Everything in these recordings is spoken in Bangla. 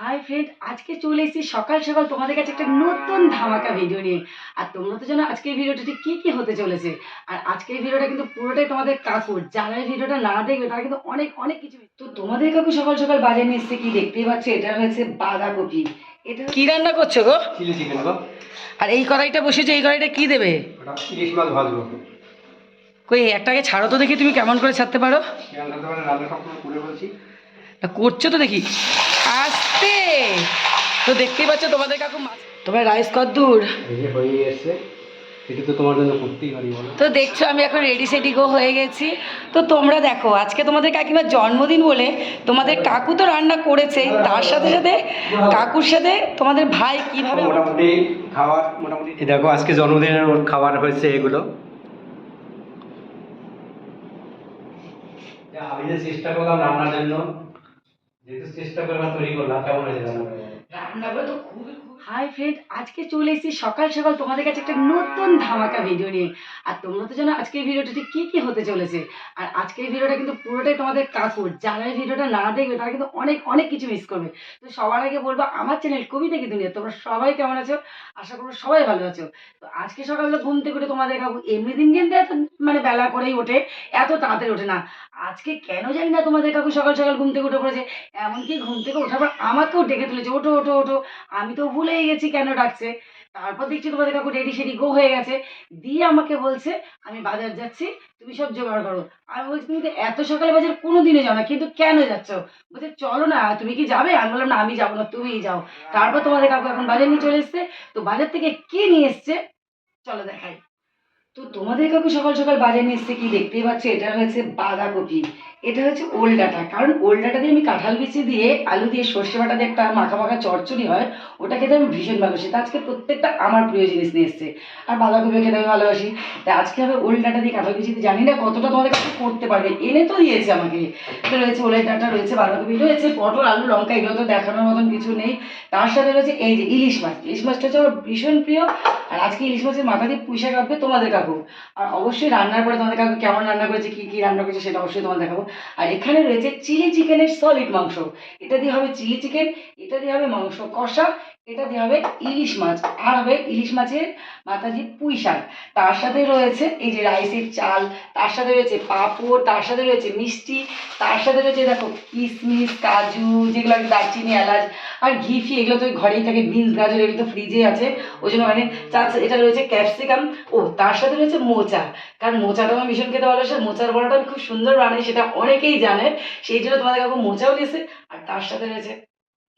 হাই ফ্রেন্ড আজকে চলে এসেছি সকাল সকাল তোমাদের কাছে একটা নতুন ধামাকা ভিডিও নিয়ে। আর তোমরা তো জানো আজকের ভিডিওটা ঠিক কী কী হতে চলেছে। আর আজকের ভিডিওটা কিন্তু পুরোটাই তোমাদের কাকুর। যারা এই ভিডিওটা না দেখবে তারা কিন্তু অনেক অনেক কিছু তো তোমাদের কাকু সকাল সকাল বাজারে নিয়ে এসছে কি দেখতেই পাচ্ছ? এটা হয়েছে বাঁধাকপি। এটা কি রান্না করছ গো? চিলি চিকেন গো। আর এই কড়াইটা বসেছে এই কড়াইটা কি দেবে? ইলিশ মাছ ভাজবো। কই একটাকে ছাড়ো তো দেখি তুমি কেমন করে ছাড়তে পারো। রান্না তো রান্না সবসময় করে বলছি। তা করছ তো দেখি। আস্তে তো দেখতেই পাচ্ছ তোমাদের কাকু মাছ তোমার রাইস হয়ে এসছে এটা তো তোমার জন্য করতেই পারি বলো। তো দেখছ আমি এখন রেডি সেডি গো হয়ে গেছি। তো তোমরা দেখো আজকে তোমাদের কাকিমার জন্মদিন বলে তোমাদের কাকু তো রান্না করেছে তার সাথে সাথে কাকুর সাথে তোমাদের ভাই কীভাবে মোটামুটি খাবার মোটামুটি দেখো আজকে জন্মদিনের খাবার হয়েছে এগুলো। আমি যে চেষ্টা করলাম রান্নার জন্য। যেহেতু চেষ্টা করলাম তৈরি করলাম কেমন হয়েছে রান্না করে তো খুবই হাই ফ্রেন্ড আজকে চলে এসেছি সকাল সকাল তোমাদের কাছে একটা নতুন ধামাকা ভিডিও নিয়ে। আর তোমরা তো জানো আজকের ভিডিওটা ঠিক কী কী হতে চলেছে। আর আজকের ভিডিওটা কিন্তু পুরোটাই তোমাদের কাকুর। যারা এই ভিডিওটা না দেখবে, তারা কিন্তু অনেক অনেক কিছু মিস করবে। তো সবার আগে বলব, আমার চ্যানেল কবিতা কি দুনিয়া তোমরা সবাই কেমন আছো? আশা করব সবাই ভালো আছো। তো আজকে সকালবেলা ঘুম থেকে উঠে তোমাদের কাকু এমনি দিন কিন্তু এত মানে বেলা করেই ওঠে, এত তাড়াতাড়ি ওঠে না। আজকে কেন জানি না তোমাদের কাকু সকাল সকাল ঘুম থেকে উঠে পড়েছে। এমনকি ঘুম থেকে ওঠার পর আমাকেও ডেকে তুলেছে, ওঠো ওঠো ওঠো। আমি তো ভুলেই গেছি, কেন ডাকছে? তারপর দেখছি তোমাদের কাকু রেডি সেডি গো হয়ে গেছে। দিয়ে আমাকে বলছে, আমি বাজার যাচ্ছি, তুমি সব জোগাড় করো। আমি বলছি, তুমি তো এত সকালে বাজার কোনো দিনে যাও না, কিন্তু কেন যাচ্ছ? বলছে, চলো না, তুমি কি যাবে? আমি বললাম, না, আমি যাব না, তুমিই যাও। তারপর তোমাদের কাকু এখন বাজার নিয়ে চলে এসছে। তো বাজার থেকে কি নিয়ে এসছে? চলো দেখাই। তো তোমাদের কাকু সকাল সকাল বাজার নিয়ে এসছে কি দেখতেই পাচ্ছ? এটা হয়েছে বাঁধাকপি। এটা হচ্ছে ওল ডাটা। কারণ ওল ডাটা দিয়ে আমি কাঁঠাল বিচি দিয়ে আলু দিয়ে সর্ষে বাটা দিয়ে একটা মাখা মাখা চচ্চড়ি হয়, ওটা খেতে আমি ভীষণ ভালোবাসি। তা আজকে প্রত্যেকটা আমার প্রিয় জিনিস নিয়ে এসছে। আর বাঁধাকপি খেতে আমি ভালোবাসি। তা আজকে আমি ওল ডাটা দিয়ে কাঁঠাল বিচি জানি না কতটা তোমাদের কাছে করতে পারবে। এনে তো দিয়েছে আমাকে। তো রয়েছে ওলের ডাটা, রয়েছে বাঁধাকপি, রয়েছে পটল, আলু, লঙ্কা, এগুলো তো দেখানোর মতন কিছু নেই। তার সাথে রয়েছে এই যে ইলিশ মাছ। ইলিশ মাছটা হচ্ছে আমার ভীষণ প্রিয়। আর আজকে ইলিশ মাছের মাথা দিয়ে পুঁই শাক রাখবে তোমাদের কাকু। আর অবশ্যই রান্নার পরে তোমাদের কাকু কেমন রান্না করেছে, কী কী রান্না করেছে সেটা অবশ্যই তোমাদের দেখাবো। আর এখানে রয়েছে চিলি চিকেনের সলিড মাংস। এটা দিয়ে হবে চিলি চিকেন, এটা দিয়ে হবে মাংস কষা, এটা দিয়ে হবে ইলিশ মাছ, আর হবে ইলিশ মাছের মাথা দিয়ে পুঁই শাক। তার সাথে রয়েছে এই যে রাইসের চাল, তার সাথে রয়েছে পাঁপড়, তার সাথে রয়েছে মিষ্টি, তার সাথে রয়েছে দেখো কিশমিশ কাজু, যেগুলো দারচিনি, এলাচ আর ঘি ফি, এগুলো তো ঘরেই থাকে, বিনস, গাজর, এগুলো তো ফ্রিজে আছে। ওই জন্য মানে এটা রয়েছে ক্যাপসিকাম ও, তার সাথে রয়েছে মোচা কারণ মোচাটা আমি ভীষণ খেতে ভালোবাসি মোচার বড়াটা আমি খুব সুন্দর বানাই সেটা অনেকেই জানে। সেই জন্য তোমাদের কাকু মোচাও দিয়েছে, আর তার সাথে রয়েছে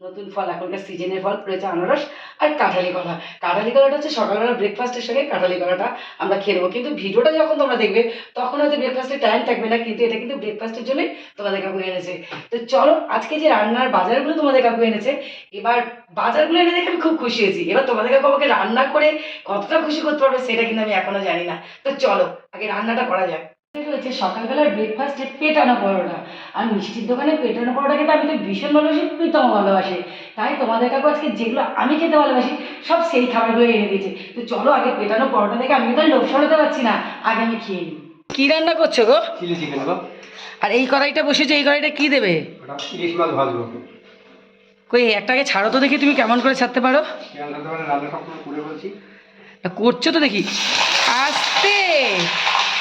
নতুন ফল, এখনকার সিজনের ফল রয়েছে আনারস আর কাঁঠালি কলা। কাঁঠালি কলাটা হচ্ছে সকালবেলা ব্রেকফাস্টের সঙ্গে কাঁঠালি কলাটা আমরা খেয়ে নেব। কিন্তু ভিডিওটা যখন তোমরা দেখবে, তখন হয়তো ব্রেকফাস্টের টাইম থাকবে না, কিন্তু এটা কিন্তু ব্রেকফাস্টের জন্যই তোমাদের কাকু এনেছে। তো চলো, আজকে যে রান্নার বাজারগুলো তোমাদের কাকু এনেছে, এবার বাজারগুলো এনে দেখে আমি খুব খুশি হয়েছি। এবার তোমাদের কাকু আমাকে রান্না করে কতটা খুশি করতে পারবে সেটা কিন্তু আমি এখনও জানি না। তো চলো, আগে রান্নাটা করা যাক। রয়েছে সকালবেলার ব্রেকফাস্টে পেটানো পরোটা। আর মিষ্টির দোকানে পেটানো পরোটা খেতে আমি তো ভীষণ ভালোবাসি প্রীতম ভালোবাসে। তাই তোমাদের কাকু আজকে যেগুলো আমি খেতে ভালোবাসি সব সেই খাবারগুলো এনে দিয়েছে। তো চলো আগে পেটানো পরোটা দেখে আমি তো লোভ সরাতে পারছি না। আগে আমি খেয়ে নিই। কি রান্না করছ গো? চিলি চিকেন গো। আর এই কড়াইটা বসেছে এই কড়াইটা কি দেবে? ইলিশ মাছ ভাজবো। কই একটাকে ছাড়ো তো দেখি তুমি কেমন করে ছাড়তে পারো। রান্না মানে সবসময় করে বলছি। করছ তো দেখি। আস্তে!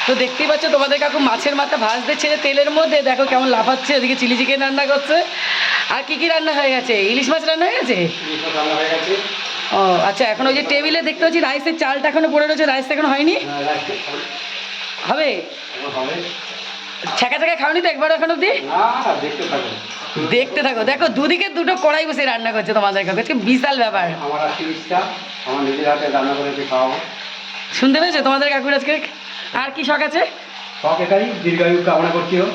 তো দেখতেই পাচ্ছ তোমাদের কাকু মাছের মাথা ভাজতে ছেড়ে তেলের মধ্যে দেখো কেমন লাফাচ্ছে ওদিকে চিলি চিকেন রান্না করছে। আর কি কি রান্না হয়ে গেছে? ইলিশ মাছ রান্না হয়ে গেছে? ও আচ্ছা এখন ওই যে টেবিলে দেখতে পাচ্ছি রাইসের চালটা এখনও পড়ে রয়েছে রাইস এখনও হয়নি? হবে? ছ্যাঁকা ছ্যাঁকা খাওনি তো একবার এখন অব্দি দেখতে থাকো দেখো দুদিকে দুটো কড়াই বসে রান্না করছে তোমাদের কাকু আজকে বিশাল ব্যাপার। আমার নিজের হাতে রান্না করে খাওয়াবো। শুনতে পেয়েছ তোমাদের কাকুর আজকে? আর কি শখ আছে? শখ এটাই দীর্ঘায়ু কামনা করছি ও।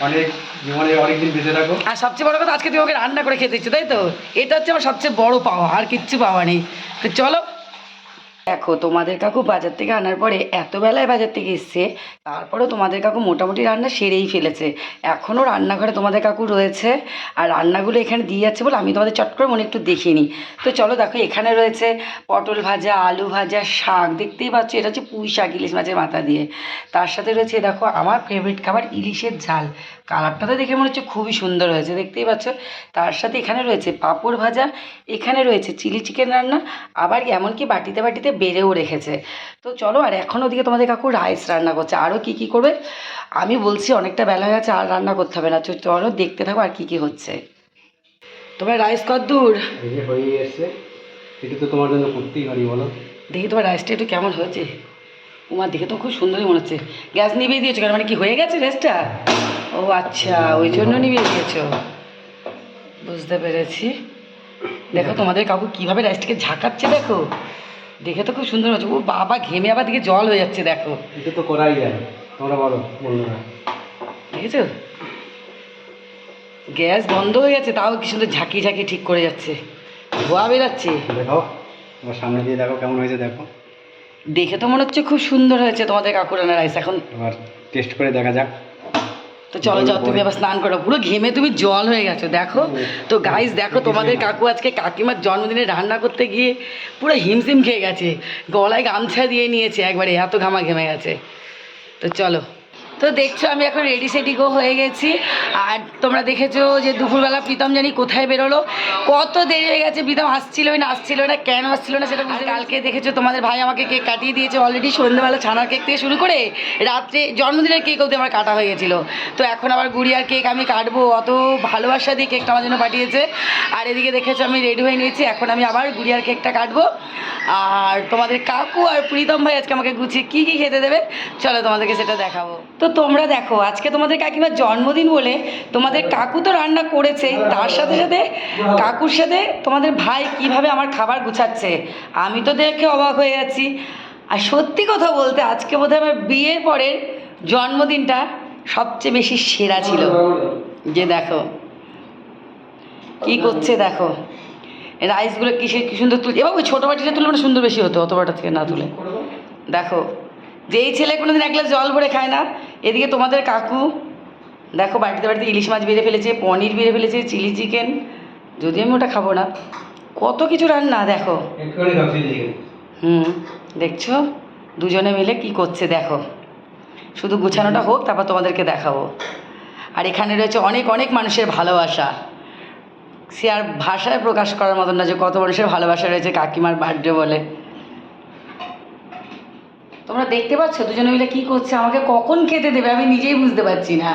অনেক জীবনে অনেকদিন বেঁচে থাকো। আর সবচেয়ে বড় কথা আজকে তুমি ওকে রান্না করে খেতে ইচ্ছে তাই তো? এটা হচ্ছে আমার সবচেয়ে বড় পাওয়া আর কিচ্ছু পাওয়া নেই। তো চলো দেখো, তোমাদের কাকু বাজার থেকে আনার পরে এত বেলায় বাজার থেকে এসছে, তারপরেও তোমাদের কাকু মোটামুটি রান্না সেরেই ফেলেছে। এখনও রান্নাঘরে তোমাদের কাকু রয়েছে আর রান্নাগুলো এখানে দিয়ে যাচ্ছে বলে আমি তোমাদের চট করে মনে একটু দেখিয়ে নিই। তো চলো দেখো, এখানে রয়েছে পটল ভাজা, আলু ভাজা, শাক। দেখতেই পাচ্ছ, এটা হচ্ছে পুঁই শাক, ইলিশ মাছের মাথা দিয়ে। তার সাথে রয়েছে দেখো, আমার ফেভারিট খাবার ইলিশের ঝাল। কালারটা তো দেখে মনে হচ্ছে খুবই সুন্দর হয়েছে, দেখতেই পাচ্ছ? তার সাথে এখানে রয়েছে পাঁপড় ভাজা, এখানে রয়েছে চিলি চিকেন রান্না, আবার এমনকি বাটিতে বাটিতে বেড়েও রেখেছে। তো চলো আর এখন ওদিকে তোমাদের কাকু রাইস রান্না করছে। আরও কী কী করবে? আমি বলছি অনেকটা বেলা হয়ে গেছে আর রান্না করতে হবে না। চলো দেখতে থাকো আর কী কী হচ্ছে। তোমার রাইস কত দূর। হয়ে এসছে এটা তো তোমার জন্য করতেই পারি বলো। দেখি তোমার রাইসটা একটু কেমন হয়েছে। তোমার দেখে তো খুব সুন্দরই মনে হচ্ছে। গ্যাস নিভিয়ে দিয়েছ কেন? মানে কি হয়ে গেছে রাইসটা ও আচ্ছা ওই জন্য নিভিয়ে দিয়েছ। বুঝতে পেরেছি। দেখো তোমাদের কাকু কীভাবে রাইসটাকে ঝাঁকাচ্ছে দেখো। দেখে তো খুব সুন্দর হচ্ছে ও বাবা ঘেমে আবার দিকে জল হয়ে যাচ্ছে দেখো। এটা তো করাই যায় তোমরা বলো বন্ধুরা দেখেছ? গ্যাস বন্ধ হয়ে গেছে তাও কি সুন্দর ঝাঁকি ঝাঁকি ঠিক করে যাচ্ছে। ধোয়া বেরাচ্ছে। দেখো তোমার সামনে দিয়ে দেখো কেমন হয়েছে দেখো। দেখে তো মনে হচ্ছে খুব সুন্দর হয়েছে তোমাদের কাকুরানা রাইস। এখন এবার টেস্ট করে দেখা যাক। তো চলো যাও তুমি আবার স্নান করো। পুরো ঘেমে তুমি জল হয়ে গেছো দেখো। তো গাইস দেখো তোমাদের কাকু আজকে কাকিমার জন্মদিনে রান্না করতে গিয়ে পুরো হিমশিম খেয়ে গেছে। গলায় গামছা দিয়ে নিয়েছে একবারে এত ঘামা ঘেমে গেছে। তো চলো। তো দেখছ, আমি এখন রেডি সেডি গো হয়ে গেছি। আর তোমরা দেখেছ যে দুপুরবেলা প্রীতম জানি কোথায় বেরোলো? কত দেরি হয়ে গেছে, প্রীতম আসছিলই না আসছিল না, কেন আসছিল না সেটা কালকে দেখেছ, তোমাদের ভাই আমাকে কেক কাটিয়ে দিয়েছে অলরেডি সন্ধ্যেবেলা ছানার কেক থেকে শুরু করে রাত্রে জন্মদিনের কেক অবধি আমার কাটা হয়ে গেছিল। তো এখন আবার গুড়িয়ার কেক আমি কাটবো, অত ভালোবাসা দিয়ে কেকটা আমার জন্য পাঠিয়েছে। আর এদিকে দেখেছ, আমি রেডি হয়ে নিয়েছি, এখন আমি আবার গুড়িয়ার কেকটা কাটবো। আর তোমাদের কাকু আর প্রীতম ভাই আজকে আমাকে গুছিয়ে কী কী খেতে দেবে, চলো তোমাদেরকে সেটা দেখাবো। তো তোমরা দেখো, আজকে তোমাদের কাকিমার জন্মদিন বলে তোমাদের কাকু তো রান্না করেছে, তার সাথে সাথে কাকুর সাথে তোমাদের ভাই কীভাবে আমার খাবার গুছাচ্ছে, আমি তো দেখে অবাক হয়ে যাচ্ছি। আর সত্যি কথা বলতে, আজকে বোধহয় আমার বিয়ের পরের জন্মদিনটা সবচেয়ে বেশি সেরা ছিল। যে দেখো, কি করছে দেখো রাইসগুলো কিসে, কি সুন্দর তুলছে এবার ওই ছোটো বাটিটা তুলে মানে সুন্দর বেশি হতো, অত বাটা থেকে না তুলে। দেখো, যেই ছেলে কোনোদিন এক গ্লাস জল ভরে খায় না এদিকে তোমাদের কাকু দেখো বাড়িতে বাড়িতে ইলিশ মাছ বেড়ে ফেলেছে পনির বেড়ে ফেলেছে চিলি চিকেন। যদি আমি ওটা খাব না। কত কিছু রান্না দেখো। হুম দেখছ? দুজনে মিলে কি করছে দেখো। শুধু গুছানোটা হোক তারপর তোমাদেরকে দেখাবো। আর এখানে রয়েছে অনেক অনেক মানুষের ভালোবাসা। সে আর ভাষায় প্রকাশ করার মতন না যে কত মানুষের ভালোবাসা রয়েছে কাকিমার বার্থডে বলে। তোমরা দেখতে পাচ্ছ? দুজনে মিলে কি করছে? আমাকে কখন খেতে দেবে? আমি নিজেই বুঝতে পারছি না।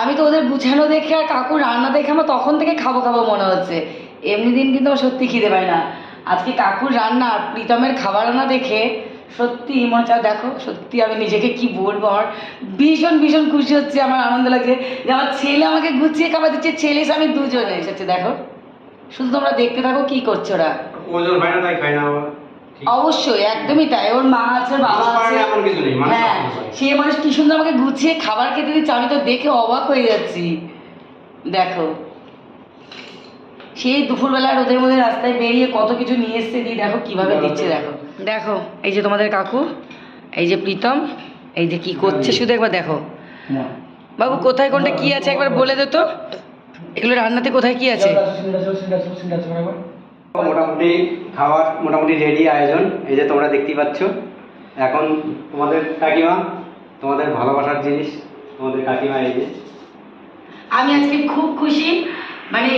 আমি তো ওদের গুছানো দেখে আর কাকুর রান্না দেখে আমার তখন থেকে খাব খাব মনে হচ্ছে। এমনি দিন কিন্তু আমার সত্যি খিদে পায় না। আজকে কাকুর রান্না প্রীতমের খাবার রান্না দেখে সত্যি হচ্ছে দেখো, সত্যি আমি নিজেকে কি বলব? আমার ভীষণ ভীষণ খুশি হচ্ছে, আমার আনন্দ লাগছে যে আমার ছেলে আমাকে গুছিয়ে খাবার দিচ্ছে, ছেলে আমি দুজনে এসেছে, দেখো। শুধু তোমরা দেখতে থাকো, কি করছ ওরা? ওজন হয় না, তাই খাই না। অবশ্যই একদমই তাই। ওর মা আছে বাবা আছে। এমন কিছু নেই, হ্যাঁ সে মানুষ কি সুন্দর আমাকে গুছিয়ে খাবার খেতে দিচ্ছে আমি তো দেখে অবাক হয়ে যাচ্ছি। দেখো সেই দুপুরবেলা রোদের মধ্যে রাস্তায় বেরিয়ে কত কিছু নিয়ে এসছে দিয়ে দেখো কীভাবে দিচ্ছে দেখো। দেখো এই যে তোমাদের কাকু এই যে প্রীতম এই যে কি করছে শুধু একবার দেখো। বাবু কোথায় কোনটা কি আছে একবার বলে দে তো। এগুলো রান্নাতে কোথায় কি আছে? মোটামুটি খাবার মোটামুটি রেডি আয়োজন এই যে তোমরা দেখতেই পাচ্ছ। এখন তোমাদের কাকিমা তোমাদের ভালোবাসার জিনিস তোমাদের কাকিমা এই যে। আমি আজকে খুব খুশি মানে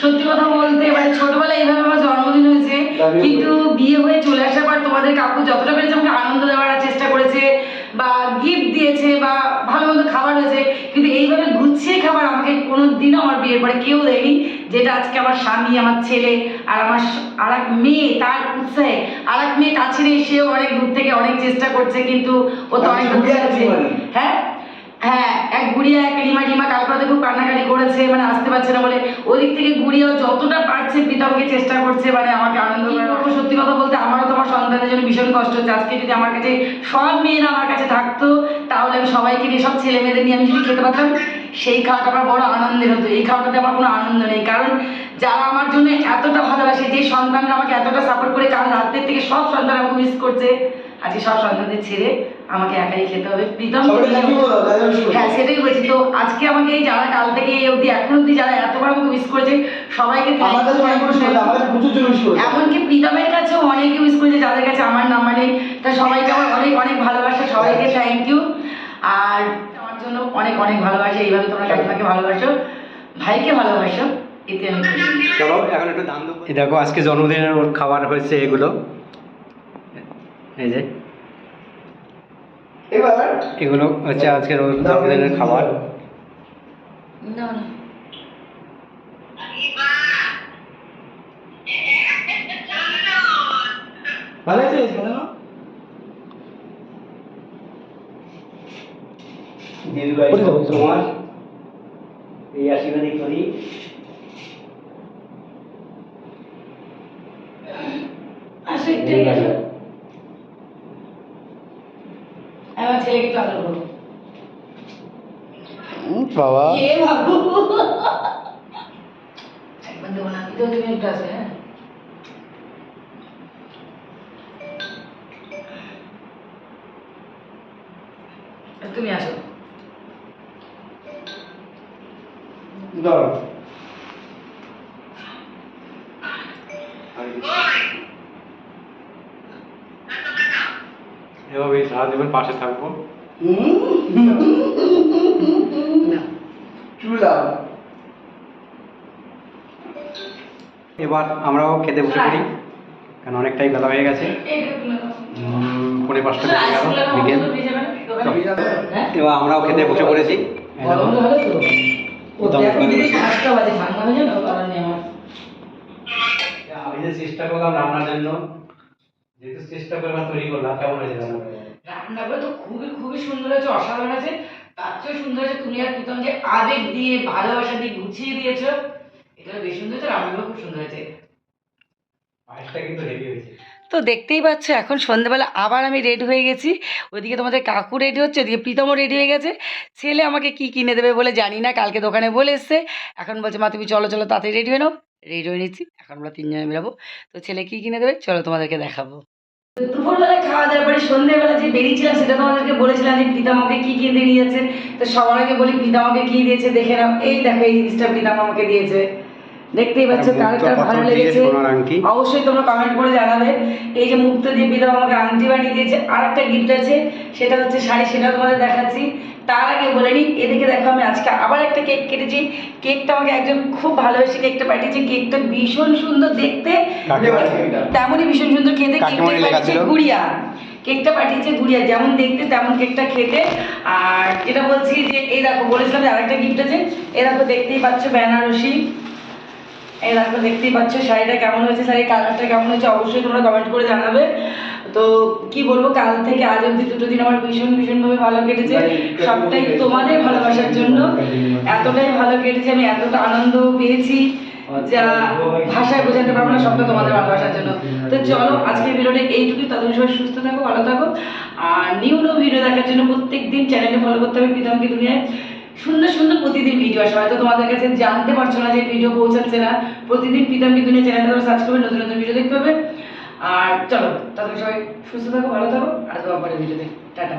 সত্যি কথা বলতে মানে ছোটবেলায় এইভাবে আমার জন্মদিন হয়েছে কিন্তু বিয়ে হয়ে চলে আসার পর তোমাদের কাকু যতটা পেরেছে আমাকে আনন্দ দেওয়ার চেষ্টা করেছে বা গিফট দিয়েছে বা ভালো মতো খাবার হয়েছে কিন্তু এইভাবে গুছিয়ে খাবার আমাকে কোনো দিনও আমার বিয়ের পরে কেউ দেয়নি যেটা আজকে আমার স্বামী আমার ছেলে আর আমার আর এক মেয়ে তার উৎসাহে। আর এক মেয়ে কাছে সেও অনেক দূর থেকে অনেক চেষ্টা করছে কিন্তু ও তো অনেক দূর হ্যাঁ? হ্যাঁ এক গুড়িয়া এক রিমা রিমা কালকে খুব কান্নাকাটি করেছে মানে আসতে পারছে না বলে। ওদিক থেকে গুড়িয়াও যতটা পারছে প্রীতমকে চেষ্টা করছে মানে আমাকে আনন্দ করব সত্যি কথা বলতে আমারও তোমার সন্তানের জন্য ভীষণ কষ্ট হচ্ছে। আজকে যদি আমার কাছে সব মেয়েরা আমার কাছে থাকতো তাহলে আমি সবাইকে নিয়ে সব ছেলে মেয়েদের নিয়ে আমি যদি খেতে পারতাম সেই খাওয়াটা আমার বড় আনন্দের হতো। এই খাওয়াটাতে আমার কোনো আনন্দ নেই। কারণ যারা আমার জন্য এতটা ভালোবাসে যে সন্তানরা আমাকে এতটা সাপোর্ট করে কাল রাতের থেকে সব সন্তান আমাকে মিস করছে। আজকে সব সন্তানদের ছেড়ে আমাকে একাই খেতে হবে। প্রীতম। হ্যাঁ সেটাই বলছি। তো আজকে আমাকে এই যারা কাল থেকে এই অবধি এখন অবধি যারা এতবার আমাকে মিস করেছে সবাইকে। এমনকি প্রীতমের কাছেও অনেকে মিস করেছে যাদের কাছে আমার নাম্বার নেই। তা সবাইকে আমার অনেক অনেক ভালোবাসা। সবাইকে থ্যাংক ইউ আর জন্য অনেক অনেক ভালোবাসা এইভাবে তোমরা কাকিমাকে ভালোবাসো। ভাইকে ভালোবাসো এতে আমি খুশি। চলো এখন একটু দাম দেবো। এই দেখো আজকে জন্মদিনের ওর খাবার হয়েছে এগুলো। এই যে। এবার? এগুলো হচ্ছে আজকের ওর জন্মদিনের খাবার। না না। ভালো আছে তোমার এই আশীর্বাদই করি। আমার ছেলেকে একটু আদর করো বাবা এ বাবু একবার দেবো না দিতেও তুমি একটু হ্যাঁ তুমি আসো দাঁড়াও। এভাবে সারা জীবন পাশে থাকব। না এবার আমরাও খেতে বসে পড়ি কারণ অনেকটাই বেলা হয়ে গেছে। এইটা তুলে দাও। উম, পৌনে পাঁচটা বেজে গেল বিকেল? হ্যাঁ? এবার আমরাও খেতে বসে পড়েছি। হয়ে আমি যে চেষ্টা করলাম রান্নার জন্য যেহেতু চেষ্টা করলাম তৈরি করলাম কেমন হয়েছে রান্নাগুলো তো খুবই খুবই সুন্দর হয়েছে অসাধারণ আছে তার চেয়েও সুন্দর হয়েছে তুমি আর প্রীতম যে আবেগ দিয়ে ভালোবাসা দিয়ে গুছিয়ে দিয়েছ এটা বেশ সুন্দর হয়েছে রান্নাগুলো খুব সুন্দর হয়েছে। পায়েসটা কিন্তু হেভি হয়েছে। তো দেখতেই পাচ্ছ, এখন সন্ধ্যেবেলা আবার আমি রেডি হয়ে গেছি। ওইদিকে তোমাদের কাকু রেডি হচ্ছে, ওদিকে প্রীতমও রেডি হয়ে গেছে। ছেলে আমাকে কি কিনে দেবে বলে জানি না, কালকে দোকানে বলে এসছে। এখন বলছে, মা, তুমি চলো চলো, তাড়াতাড়ি রেডি হয়ে নাও। রেডি হয়ে নিচ্ছি, এখন আমরা তিনজনে বেরাবো। তো ছেলে কি কিনে দেবে? চলো তোমাদেরকে দেখাবো। দুপুরবেলা খাওয়া দাওয়ার পরে সন্ধ্যেবেলা যে বেরিয়েছিলাম সেটা তোমাদেরকে বলেছিলাম যে প্রীতম আমাকে কি কিনে যাচ্ছে তো সবার আগে বলি, প্রীতম আমাকে কি দিয়েছে দেখে নাও। এই দেখো, এই জিনিসটা প্রীতম আমাকে দিয়েছে। দেখতেই পাচ্ছ কার কার ভালো লেগেছে? অবশ্যই তোমরা কমেন্ট করে জানাবে। এই যে মুক্ত দিয়ে বিধবা আমাকে আংটি বানিয়ে দিয়েছে আর একটা গিফট আছে সেটা হচ্ছে শাড়ি সেটা তোমাদের দেখাচ্ছি। তার আগে বলে নিই এদিকে দেখো আমি আজকে আবার একটা কেক কেটেছি। কেকটা আমাকে একজন খুব ভালোবেসে কেকটা পাঠিয়েছে। কেকটা ভীষণ সুন্দর দেখতে। তেমনই ভীষণ সুন্দর খেতে। কেকটা পাঠিয়েছে গুড়িয়া। কেকটা পাঠিয়েছে গুড়িয়া। যেমন দেখতে তেমন কেকটা খেতে। আর যেটা বলছি যে এই দেখো বলেছিলাম যে আরেকটা গিফট আছে। এ দেখো দেখতেই পাচ্ছ বেনারসি। এই দেখো দেখতেই পাচ্ছ শাড়িটা কেমন হয়েছে শাড়ির কালারটা কেমন হয়েছে অবশ্যই তোমরা কমেন্ট করে জানাবে। তো কি বলব কাল থেকে আজ অব্দি দুটো দিন আমার ভীষণ ভীষণভাবে ভালো কেটেছে। সবটাই তোমাদের ভালোবাসার জন্য। এতটাই ভালো কেটেছে আমি এতটা আনন্দ পেয়েছি যা ভাষায় বোঝাতে পারব না সবটা তোমাদের ভালোবাসার জন্য। তো চলো আজকের ভিডিওটা এইটুকুই ততদিন সবাই সুস্থ থাকো ভালো থাকো। আর নিউ নিউ ভিডিও দেখার জন্য প্রত্যেক দিন চ্যানেলে ফলো করতে হবে প্রীতমকে দুনিয়ায়। সুন্দর সুন্দর প্রতিদিন ভিডিও আসে। হয়তো তোমাদের কাছে জানতে পারছ না যে ভিডিও পৌঁছাচ্ছে না। প্রতিদিন পিতা দুনিয়া চ্যানেলটা তোমরা সার্চ করবে, নতুন নতুন ভিডিও দেখতে পাবে। আর চলো তাদের সবাই সুস্থ থাকো, ভালো থাকো। আর তোমার ভিডিও দেখ টাটা।